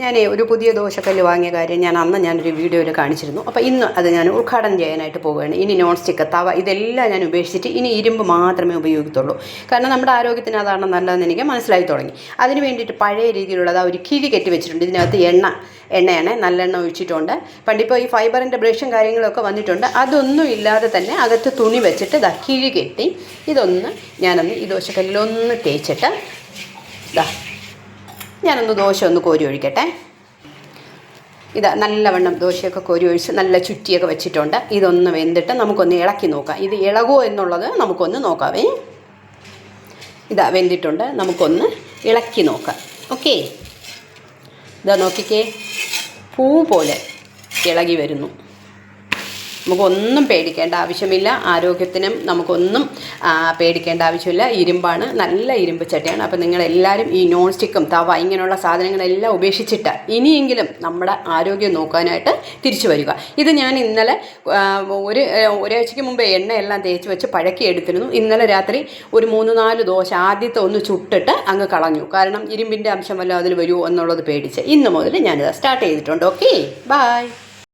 ഞാൻ ഒരു പുതിയ ദോശക്കല്ല് വാങ്ങിയ കാര്യം ഞാൻ അന്ന് ഞാനൊരു വീഡിയോയിൽ കാണിച്ചിരുന്നു. അപ്പോൾ ഇന്ന് അത് ഞാൻ ഉദ്ഘാടനം ചെയ്യാനായിട്ട് പോവുകയാണ്. ഇനി നോൺ സ്റ്റിക്ക് തവ ഇതെല്ലാം ഞാൻ ഉപേക്ഷിച്ചിട്ട് ഇനി ഇരുമ്പ് മാത്രമേ ഉപയോഗിക്കത്തുള്ളൂ. കാരണം നമ്മുടെ ആരോഗ്യത്തിന് അതാണ് നല്ലതെന്ന് എനിക്ക് മനസ്സിലായി തുടങ്ങി. അതിന് വേണ്ടിയിട്ട് പഴയ രീതിയിലുള്ളത് ആ ഒരു കിഴി കെട്ടി വെച്ചിട്ടുണ്ട്. ഇതിനകത്ത് എണ്ണ എണ്ണയാണ് നല്ലെണ്ണ ഒഴിച്ചിട്ടുണ്ട്. പണ്ടിപ്പോൾ ഈ ഫൈബറിന്റെ ബ്രഷും കാര്യങ്ങളൊക്കെ വന്നിട്ടുണ്ട്. അതൊന്നും ഇല്ലാതെ തന്നെ അകത്ത് തുണി വെച്ചിട്ട് ഇതാ കിഴി കെട്ടി ഇതൊന്ന് ഞാനൊന്ന് ഈ ദോശക്കല്ലിലൊന്ന് തേച്ചിട്ട് ഇതാ ഞാനൊന്ന് ദോശ ഒന്ന് കോരി ഒഴിക്കട്ടെ. ഇത് നല്ലവണ്ണം ദോശയൊക്കെ കോരി ഒഴിച്ച് നല്ല ചുറ്റിയൊക്കെ വെച്ചിട്ടുണ്ട്. ഇതൊന്ന് വെന്തിട്ട് നമുക്കൊന്ന് ഇളക്കി നോക്കാം. ഇത് ഇളകുമോ എന്നുള്ളത് നമുക്കൊന്ന് നോക്കാവേ ഇതാ വെന്തിട്ടുണ്ട്. നമുക്കൊന്ന് ഇളക്കി നോക്കാം. ഓക്കേ? ഇതാ നോക്കിക്കേ. പൂ പോലെ ഇളകി വരുന്നു. നമുക്കൊന്നും പേടിക്കേണ്ട ആവശ്യമില്ല. ആരോഗ്യത്തിനും നമുക്കൊന്നും പേടിക്കേണ്ട ആവശ്യമില്ല. ഇരുമ്പാണ് നല്ല ഇരുമ്പ് ചട്ടിയാണ്. അപ്പോൾ നിങ്ങളെല്ലാവരും ഈ നോൺ സ്റ്റിക്കും തവ ഇങ്ങനെയുള്ള സാധനങ്ങളെല്ലാം ഉപേക്ഷിച്ചിട്ട് ഇനിയെങ്കിലും നമ്മുടെ ആരോഗ്യം നോക്കാനായിട്ട് തിരിച്ചു വരിക. ഇത് ഞാൻ ഇന്നലെ ഒരു ഒരാഴ്ചയ്ക്ക് മുമ്പേ എണ്ണയെല്ലാം തേച്ച് വെച്ച് പഴക്കി എടുത്തിരുന്നു. ഇന്നലെ രാത്രി ഒരു മൂന്ന് നാല് ദോശ ആദ്യത്തെ ഒന്ന് ചുട്ടിട്ട് അങ്ങ് കളഞ്ഞു. കാരണം ഇരുമ്പിന്റെ അംശം വല്ല അതിൽ വരുമോ എന്നുള്ളത് പേടിച്ച്. ഇന്ന് മുതൽ ഞാനിത് സ്റ്റാർട്ട് ചെയ്തിട്ടുണ്ട്. Okay bye